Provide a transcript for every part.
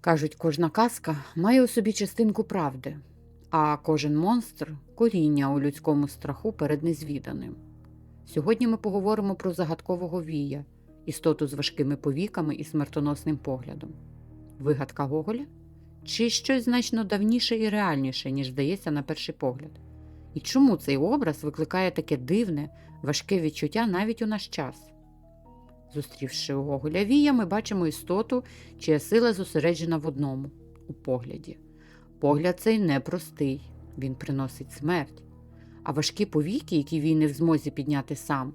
Кажуть, кожна казка має у собі частинку правди, а кожен монстр коріння у людському страху перед незвіданим. Сьогодні ми поговоримо про загадкового вія, істоту з важкими повіками і смертоносним поглядом. Вигадка Гоголя? Чи щось значно давніше і реальніше, ніж здається на перший погляд? І чому цей образ викликає таке дивне, важке відчуття навіть у наш час? Зустрівши Гоголя Вія, ми бачимо істоту, чия сила зосереджена в одному у погляді. Погляд цей непростий, він приносить смерть. А важкі повіки, які він не в змозі підняти сам,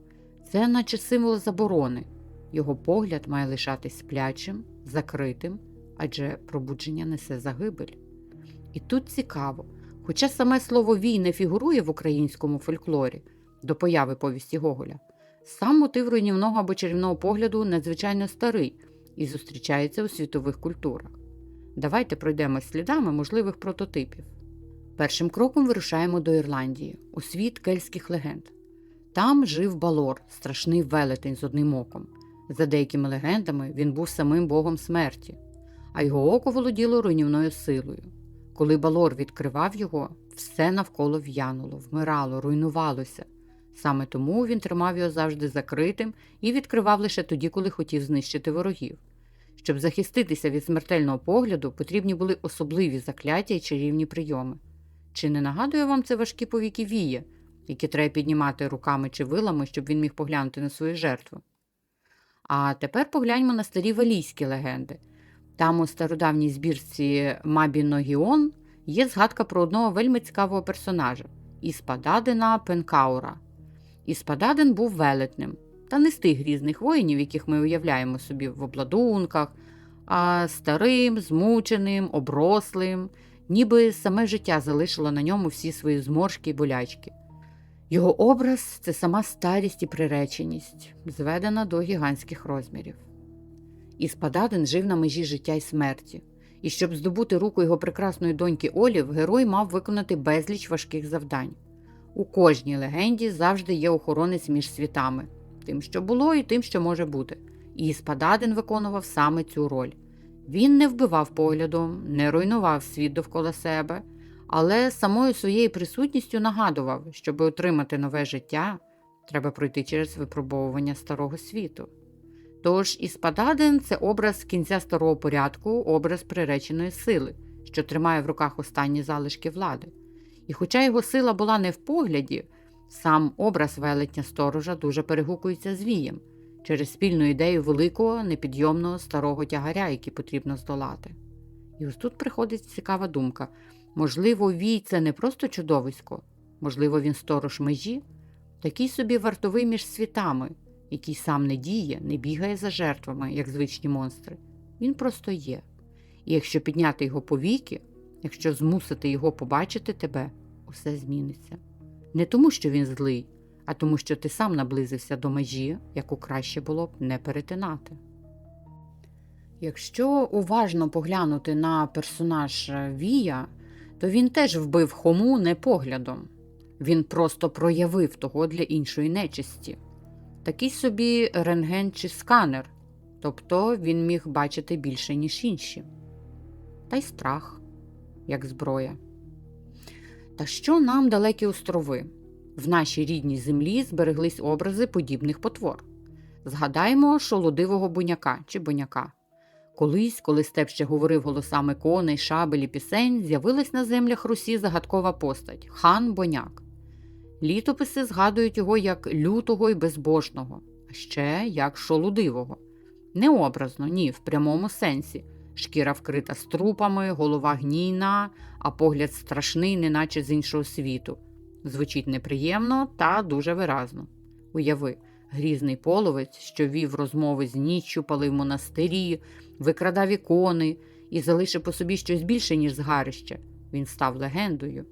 це наче символ заборони. Його погляд має лишатись сплячим, закритим, адже пробудження несе загибель. І тут цікаво, хоча саме слово вій не фігурує в українському фольклорі до появи повісті Гоголя, сам мотив руйнівного або чарівного погляду надзвичайно старий і зустрічається у світових культурах. Давайте пройдемо слідами можливих прототипів. Першим кроком вирушаємо до Ірландії, у світ кельтських легенд. Там жив Балор, страшний велетень з одним оком. За деякими легендами, він був самим богом смерті, а його око володіло руйнівною силою. Коли Балор відкривав його, все навколо в'януло, вмирало, руйнувалося. Саме тому він тримав його завжди закритим і відкривав лише тоді, коли хотів знищити ворогів. Щоб захиститися від смертельного погляду, потрібні були особливі закляття і чарівні прийоми. Чи не нагадує вам це важкі повіки вія, які треба піднімати руками чи вилами, щоб він міг поглянути на свою жертву? А тепер погляньмо на старі валійські легенди. Там у стародавній збірці Мабіногіон є згадка про одного вельми цікавого персонажа Іспададина Пенкаура. Іспададин був велетнем, та не з тих грізних воїнів, яких ми уявляємо собі в обладунках, а старим, змученим, оброслим, ніби саме життя залишило на ньому всі свої зморшки й болячки. Його образ це сама старість і приреченість, зведена до гігантських розмірів. Іспададин жив на межі життя й смерті, і щоб здобути руку його прекрасної доньки Олів, герой мав виконати безліч важких завдань. У кожній легенді завжди є охоронець між світами, тим, що було, і тим, що може бути. І Іспададин виконував саме цю роль. Він не вбивав поглядом, не руйнував світ довкола себе, але самою своєю присутністю нагадував, щоб отримати нове життя, треба пройти через випробовування старого світу. Тож Іспададин це образ кінця старого порядку, образ приреченої сили, що тримає в руках останні залишки влади. І хоча його сила була не в погляді, сам образ велетня сторожа дуже перегукується з вієм через спільну ідею великого непідйомного старого тягаря, який потрібно здолати. І ось тут приходить цікава думка можливо, вій це не просто чудовисько, можливо, він сторож межі, такий собі вартовий між світами, який сам не діє, не бігає за жертвами, як звичні монстри. Він просто є. І якщо підняти його повіки, якщо змусити його побачити тебе, усе зміниться. Не тому, що він злий, а тому, що ти сам наблизився до межі, яку краще було б не перетинати. Якщо уважно поглянути на персонаж Вія, то він теж вбив хому не поглядом. Він просто проявив того для іншої нечисті. Такий собі рентген чи сканер, тобто він міг бачити більше, ніж інші. Та й страх, як зброя. Та що нам далекі острови? В нашій рідній землі збереглись образи подібних потвор. Згадаймо шолодивого буняка чи боняка. Колись, коли степ ще говорив голосами коней, шабель і пісень, з'явилась на землях Русі загадкова постать хан Боняк. Літописи згадують його як лютого і безбожного, а ще як шолудивого. Не образно, ні, в прямому сенсі. Шкіра вкрита струпами, голова гнійна, а погляд страшний, неначе з іншого світу. Звучить неприємно та дуже виразно. Уяви, грізний половець, що вів розмови з ніччю, палив монастирі, викрадав ікони і залишив по собі щось більше, ніж згарище. Він став легендою.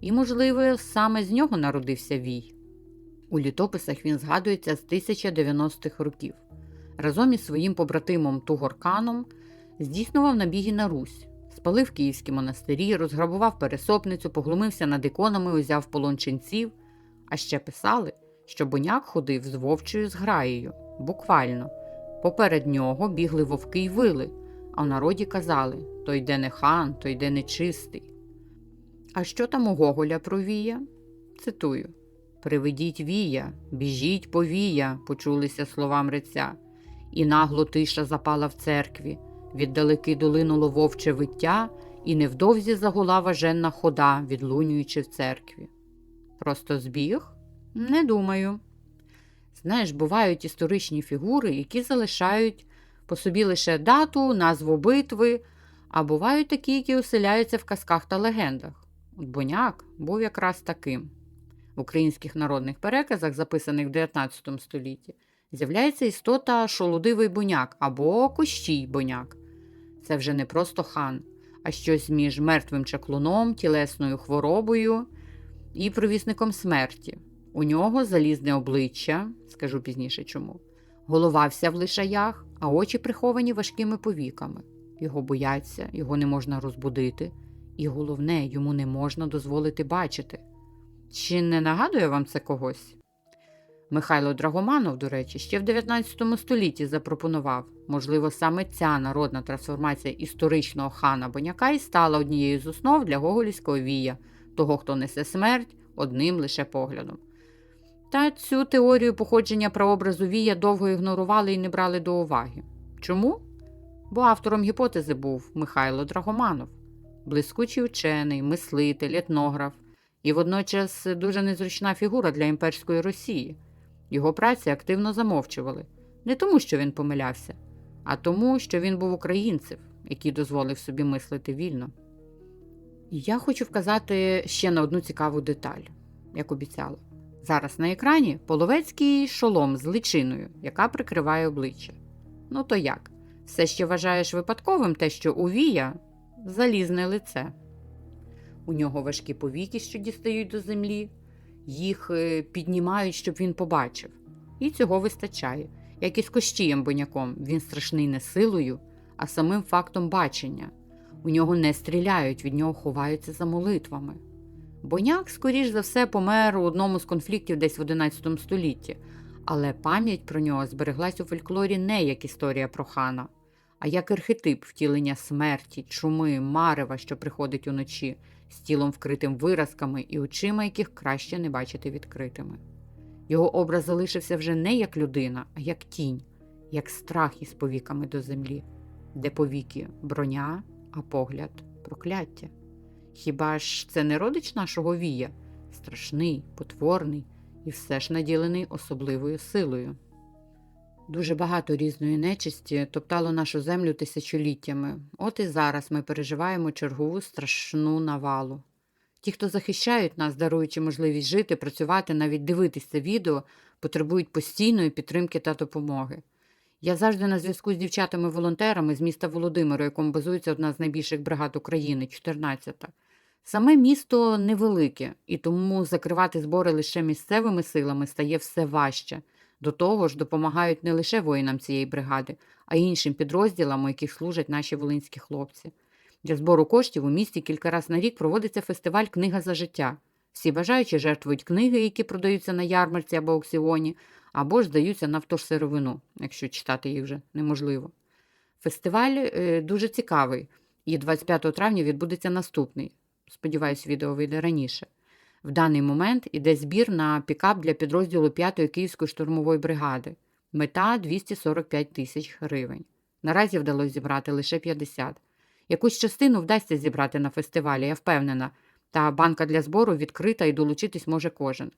І, можливо, саме з нього народився Вій. У літописах він згадується з 1090-х років. Разом із своїм побратимом Тугорканом здійснював набіги на Русь, спалив київські монастирі, розграбував пересопницю, поглумився над іконами, узяв полон ченців, а ще писали, що боняк ходив з вовчою зграєю, буквально. Поперед нього бігли вовки й вили, а в народі казали то йде не хан, то йде нечистий. А що там у Гоголя про вія? Цитую Приведіть вія, біжіть повія, почулися слова мреця, і нагло тиша запала в церкві, віддалеки долинуло вовче виття, і невдовзі загула важенна хода, відлунюючи в церкві. Просто збіг? Не думаю. Знаєш, бувають історичні фігури, які залишають по собі лише дату, назву битви, а бувають такі, які оселяються в казках та легендах. Боняк був якраз таким. В українських народних переказах, записаних в 19 столітті, з'являється істота шолудивий боняк або кощій боняк. Це вже не просто хан, а щось між мертвим чаклуном, тілесною хворобою і провісником смерті. У нього залізне обличчя, скажу пізніше чому, голова вся в лишаях, а очі приховані важкими повіками. Його бояться, його не можна розбудити, і головне, йому не можна дозволити бачити. Чи не нагадує вам це когось? Михайло Драгоманов, до речі, ще в 19 столітті запропонував, можливо, саме ця народна трансформація історичного хана Боняка і стала однією з основ для гоголівського вія, того, хто несе смерть одним лише поглядом. Та цю теорію походження прообразу Вія довго ігнорували і не брали до уваги. Чому? Бо автором гіпотези був Михайло Драгоманов, блискучий учений, мислитель, етнограф і водночас дуже незручна фігура для імперської Росії. Його праці активно замовчували не тому, що він помилявся, а тому, що він був українцем, який дозволив собі мислити вільно. І я хочу вказати ще на одну цікаву деталь, як обіцяла. Зараз на екрані половецький шолом з личиною, яка прикриває обличчя. Ну то як? Все ще вважаєш випадковим те, що у Вія залізне лице. У нього важкі повіки, що дістають до землі, їх е, піднімають, щоб він побачив. І цього вистачає. Як і з Кощієм Боняком, він страшний не силою, а самим фактом бачення. У нього не стріляють, від нього ховаються за молитвами. Боняк, скоріш за все, помер у одному з конфліктів десь в XI столітті, але пам'ять про нього збереглась у фольклорі не як історія про хана, а як архетип втілення смерті, чуми, марева, що приходить уночі, з тілом вкритим виразками і очима, яких краще не бачити відкритими. Його образ залишився вже не як людина, а як тінь, як страх із повіками до землі, де повіки броня, а погляд прокляття. Хіба ж це не родич нашого вія, страшний, потворний і все ж наділений особливою силою? Дуже багато різної нечисті топтало нашу землю тисячоліттями. От і зараз ми переживаємо чергову страшну навалу. Ті, хто захищають нас, даруючи можливість жити, працювати, навіть дивитися це відео, потребують постійної підтримки та допомоги. Я завжди на зв'язку з дівчатами-волонтерами з міста Володимира, якому базується одна з найбільших бригад України, 14-та. Саме місто невелике, і тому закривати збори лише місцевими силами стає все важче. До того ж, допомагають не лише воїнам цієї бригади, а й іншим підрозділам, у яких служать наші волинські хлопці. Для збору коштів у місті кілька разів на рік проводиться фестиваль Книга за життя. Всі бажаючі жертвують книги, які продаються на ярмарці або аукціоні, або ж здаються на втожсировину, якщо читати їх вже неможливо. Фестиваль е, дуже цікавий, і 25 травня відбудеться наступний. Сподіваюсь, відео вийде раніше. В даний момент іде збір на пікап для підрозділу 5-ї Київської штурмової бригади. Мета 245 тисяч гривень. Наразі вдалося зібрати лише 50. Якусь частину вдасться зібрати на фестивалі, я впевнена, та банка для збору відкрита і долучитись може кожен.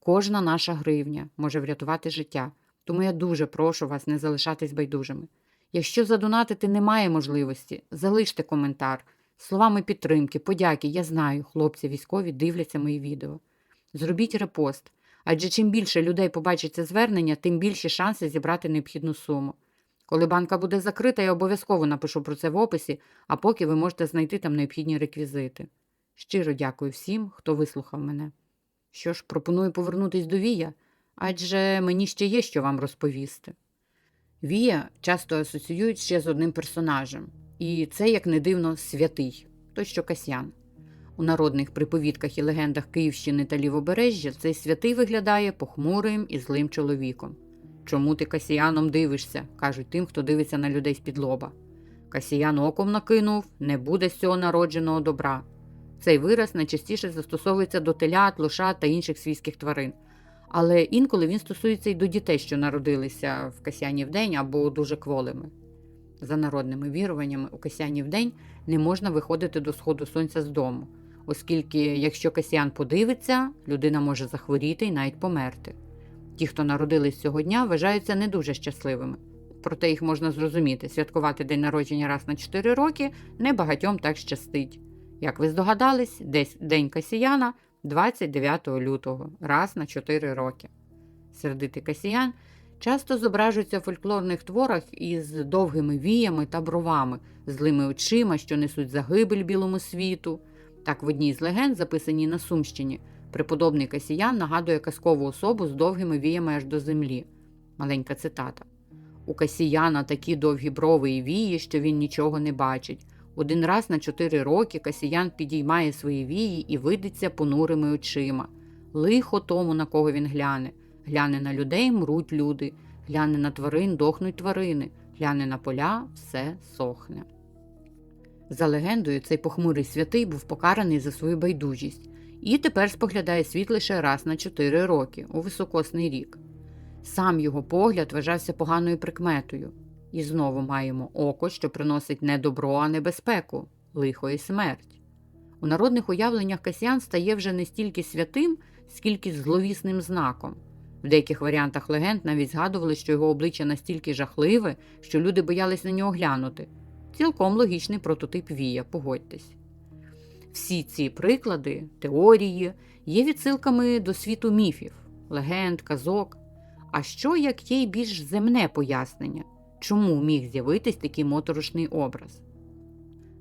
Кожна наша гривня може врятувати життя, тому я дуже прошу вас не залишатись байдужими. Якщо задонатити немає можливості, залиште коментар. Словами підтримки, подяки, я знаю, хлопці військові дивляться мої відео. Зробіть репост, адже чим більше людей побачить це звернення, тим більші шанси зібрати необхідну суму. Коли банка буде закрита, я обов'язково напишу про це в описі, а поки ви можете знайти там необхідні реквізити. Щиро дякую всім, хто вислухав мене. Що ж, пропоную повернутись до Вія, адже мені ще є що вам розповісти. Вія часто асоціюють ще з одним персонажем, і це, як не дивно, святий, той що Касьян. У народних приповідках і легендах Київщини та Лівобережжя цей святий виглядає похмурим і злим чоловіком. Чому ти касіяном дивишся? кажуть тим, хто дивиться на людей з-під. Касіян оком накинув, не буде з цього народженого добра. Цей вираз найчастіше застосовується до телят, лошад та інших свійських тварин. Але інколи він стосується й до дітей, що народилися в Касіянів день або дуже кволими. За народними віруваннями, у Касіянів день не можна виходити до сходу сонця з дому, оскільки, якщо Касіян подивиться, людина може захворіти і навіть померти. Ті, хто народились цього дня, вважаються не дуже щасливими. Проте їх можна зрозуміти, святкувати день народження раз на 4 роки небагатьом так щастить. Як ви здогадались, десь день Касіяна 29 лютого, раз на 4 роки. Сердитий Касіян часто зображується в фольклорних творах із довгими віями та бровами, злими очима, що несуть загибель білому світу. Так, в одній з легенд, записаній на Сумщині, преподобний Касіян нагадує казкову особу з довгими віями аж до землі. Маленька цитата. У Касіяна такі довгі брови і вії, що він нічого не бачить. Один раз на чотири роки Касіян підіймає свої вії і видиться понурими очима. Лихо тому, на кого він гляне. Гляне на людей, мруть люди, гляне на тварин, дохнуть тварини, гляне на поля, все сохне. За легендою, цей похмурий святий був покараний за свою байдужість і тепер споглядає світ лише раз на чотири роки у високосний рік. Сам його погляд вважався поганою прикметою, і знову маємо око, що приносить не добро, а небезпеку, лихо і смерть. У народних уявленнях Касіян стає вже не стільки святим, скільки зловісним знаком. В деяких варіантах легенд навіть згадували, що його обличчя настільки жахливе, що люди боялись на нього глянути. Цілком логічний прототип Вія, погодьтесь. Всі ці приклади, теорії є відсилками до світу міфів, легенд, казок. А що як є й більш земне пояснення, чому міг з'явитись такий моторошний образ?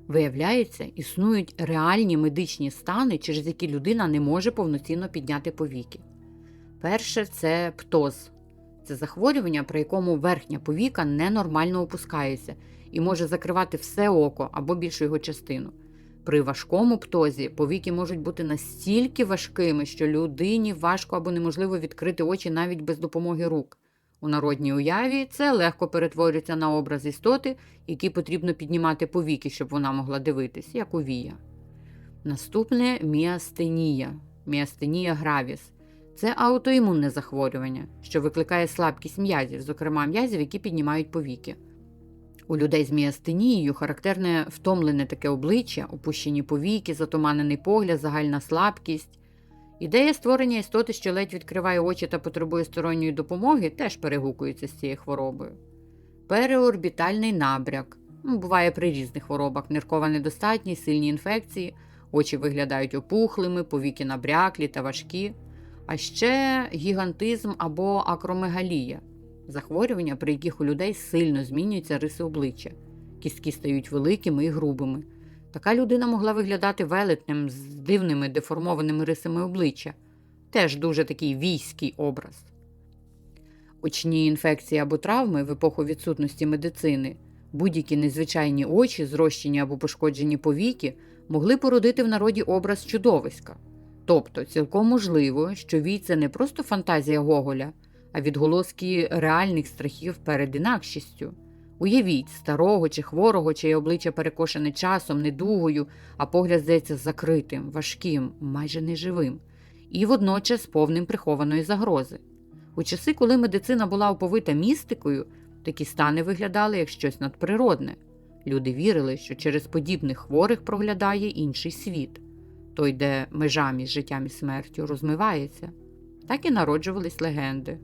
Виявляється, існують реальні медичні стани, через які людина не може повноцінно підняти повіки. Перше це птоз. Це захворювання, при якому верхня повіка ненормально опускається і може закривати все око або більшу його частину. При важкому птозі повіки можуть бути настільки важкими, що людині важко або неможливо відкрити очі навіть без допомоги рук. У народній уяві це легко перетворюється на образ істоти, який потрібно піднімати повіки, щоб вона могла дивитись, як у вія. Наступне міастенія, міастенія гравіс. Це аутоімунне захворювання, що викликає слабкість м'язів, зокрема м'язів, які піднімають повіки. У людей з міастенією характерне втомлене таке обличчя, опущені повіки, затуманений погляд, загальна слабкість. Ідея створення істоти, що ледь відкриває очі та потребує сторонньої допомоги, теж перегукується з цією хворобою. Переорбітальний набряк. Ну, Буває при різних хворобах, ниркова недостатність, сильні інфекції, очі виглядають опухлими, повіки набряклі та важкі. А ще гігантизм або акромегалія захворювання, при яких у людей сильно змінюються риси обличчя, кістки стають великими і грубими. Така людина могла виглядати велетнем з дивними деформованими рисами обличчя, теж дуже такий війський образ. Очні інфекції або травми в епоху відсутності медицини, будь-які незвичайні очі, зрощені або пошкоджені повіки, могли породити в народі образ чудовиська. Тобто, цілком можливо, що вій це не просто фантазія Гоголя, а відголоски реальних страхів перед інакшістю. Уявіть старого чи хворого, чиє обличчя перекошене часом, недугою, а погляд здається закритим, важким, майже неживим, і водночас повним прихованої загрози. У часи, коли медицина була оповита містикою, такі стани виглядали як щось надприродне. Люди вірили, що через подібних хворих проглядає інший світ, той, де межа між життям і смертю розмивається. Так і народжувались легенди.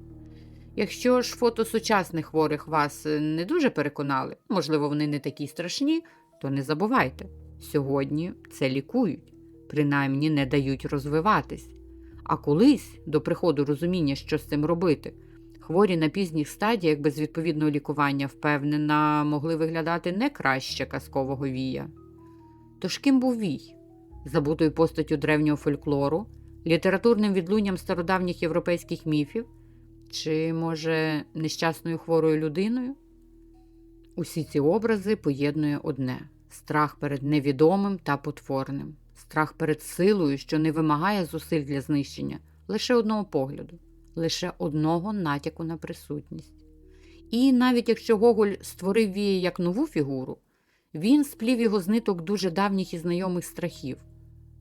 Якщо ж фото сучасних хворих вас е, не дуже переконали, можливо, вони не такі страшні, то не забувайте, сьогодні це лікують, принаймні не дають розвиватись. А колись, до приходу розуміння, що з цим робити, хворі на пізніх стадіях без відповідного лікування, впевнена, могли виглядати не краще казкового вія. Тож ким був вій? Забутою постаттю древнього фольклору, літературним відлунням стародавніх європейських міфів. Чи, може, нещасною хворою людиною? Усі ці образи поєднує одне страх перед невідомим та потворним, страх перед силою, що не вимагає зусиль для знищення, лише одного погляду, лише одного натяку на присутність. І навіть якщо Гоголь створив вії як нову фігуру, Він сплів його з ниток дуже давніх і знайомих страхів.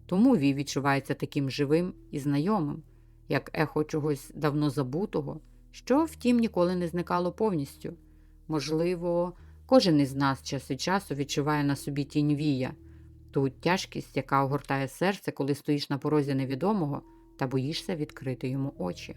Тому Ві відчувається таким живим і знайомим, як ехо чогось давно забутого, що, втім, ніколи не зникало повністю. Можливо, кожен із нас час від часу відчуває на собі тінь вія, ту тяжкість, яка огортає серце, коли стоїш на порозі невідомого та боїшся відкрити йому очі.